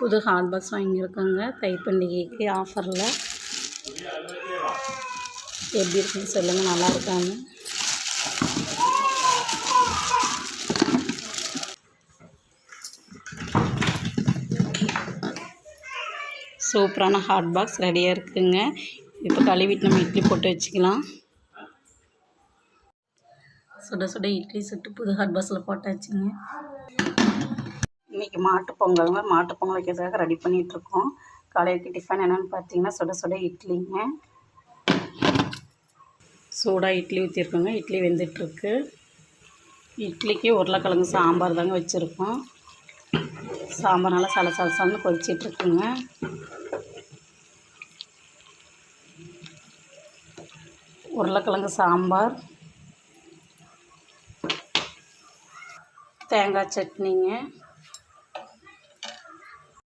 புது hot box வாங்கியிருக்கோங்க. தை பண்டிகைக்கு ஆஃபரில். எப்படி இருக்குன்னு சொல்லுங்கள் நல்லா இருக்காங்க சூப்பரான ஹாட் பாக்ஸ் ரெடியாக இருக்குங்க. இப்போ கழுவிட்டு நம்ம இட்லி போட்டு வச்சுக்கலாம். சுட சுட இட்லி சுட்டு புது ஹாட் பாக்ஸில் போட்டாச்சுங்க. இன்றைக்கி மாட்டு மாட்டுப்பொங்கல் பொங்கல் வைக்கிறதுக்காக ரெடி பண்ணிகிட்ருக்கோம் காலைக்கு டிஃபன் என்னென்னு பார்த்தீங்கன்னா சுட சுட இட்லிங்க. சூடாக இட்லி ஊற்றிருக்கோங்க இட்லி வெந்துட்டுருக்கு. இட்லிக்கு உருளைக்கிழங்கு சாம்பார் தாங்க வச்சுருக்கோம். சாம்பார் நல்லா சல சலசலன்னு கொதிச்சிட்ருக்குங்க உருளைக்கிழங்கு சாம்பார். தேங்காய் சட்னிங்க.